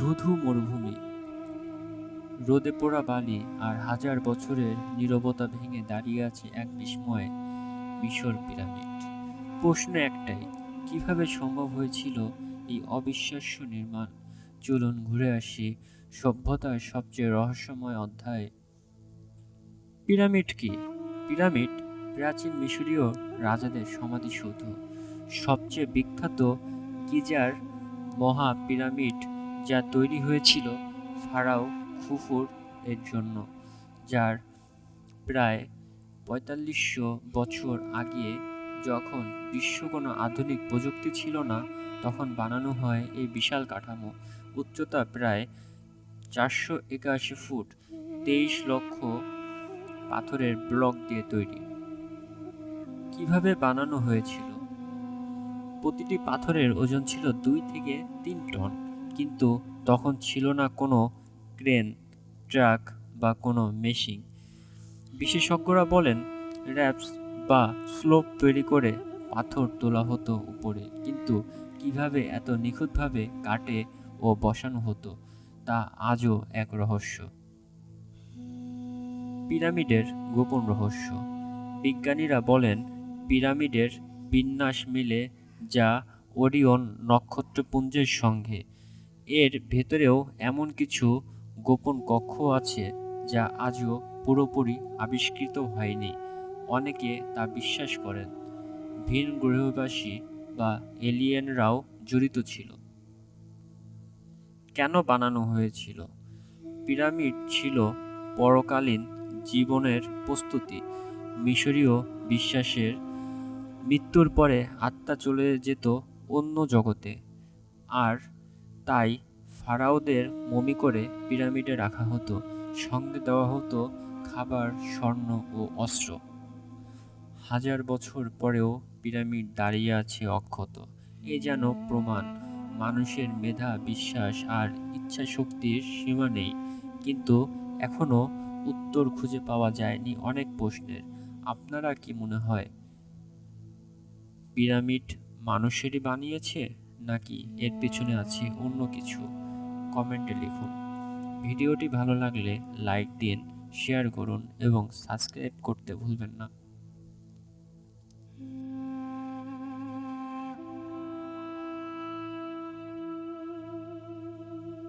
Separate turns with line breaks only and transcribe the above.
ধুধু মরুভূমি। রোদে পোড়া বালি আর হাজার বছরের নীরবতা ভেঙে দাঁড়িয়ে আছে এক বিস্ময়, মিশর পিরামিড। প্রশ্ন একটাই, কীভাবে সম্ভব হয়েছিল এই অবিশ্বাস্য নির্মাণ? চলুন ঘুরে আসি সভ্যতার সবচেয়ে রহস্যময় অধ্যায়। পিরামিড কি? পিরামিড প্রাচীন মিশরীয় রাজাদের সমাধিসৌধ। সবচেয়ে বিখ্যাত গিজার মহা পিরামিড যা তৈরি হয়েছিল ফারাও খুফুর এর জন্য, যার প্রায় পঁয়তাল্লিশশো বছর আগে যখন বিশ্ব কোনো আধুনিক প্রযুক্তি ছিল না, তখন বানানো হয় এই বিশাল কাঠামো। উচ্চতা প্রায় চারশো একাশি ফুট, তেইশ লক্ষ পাথরের ব্লক দিয়ে তৈরি। কীভাবে বানানো হয়েছিল? প্রতিটি পাথরের ওজন ছিল দুই থেকে তিন টন। কিন্তু তখন ছিল না কোনো ক্রেন, ট্রাক বা কোনো মেশিন। বিশেষজ্ঞরা বলেন, র্যাপস বা স্লোপ তৈরি করে পাথর তোলা হতো উপরে। কিন্তু কীভাবে এত নিখুঁতভাবে কাটে ও বসানো হতো, তা আজও এক রহস্য। পিরামিডের গোপন রহস্য। বিজ্ঞানীরা বলেন, পিরামিডের বিন্যাস মিলে যা ওরিয়ন নক্ষত্রপুঞ্জের সঙ্গে এর ভেতরেও এমন কিছু গোপন কক্ষ আছে যা আজও পুরোপুরি আবিষ্কৃত হয়নি। অনেকে তা বিশ্বাস করেন। ভিন গ্রহবাসী বা এলিয়েনরাও জড়িত ছিল। কেন বানানো হয়েছিল? পিরামিড ছিল পরকালীন জীবনের প্রস্তুতি। মিশরীয় বিশ্বাসের মৃত্যুর পরে আত্মা চলে যেত অন্য জগতে। আর তাই ফারাওদের মমি করে পিরামিডে রাখা হতো, সঙ্গে দেওয়া হতো খাবার, স্বর্ণ ও অস্ত্র। হাজার বছর পরেও পিরামিড দাঁড়িয়ে আছে অক্ষত। এ যেন প্রমাণ, মানুষের মেধা, বিশ্বাস আর ইচ্ছা শক্তির সীমা নেই। কিন্তু এখনও উত্তর খুঁজে পাওয়া যায়নি অনেক প্রশ্নের। আপনারা কি মনে হয়, পিরামিড মানুষেরই বানিয়েছে? নাকি এর পিছনে আছে অন্য কিছু? কমেন্টে লিখুন। ভিডিওটি ভালো লাগলে লাইক দিন, শেয়ার করুন এবং সাবস্ক্রাইব করতে ভুলবেন না।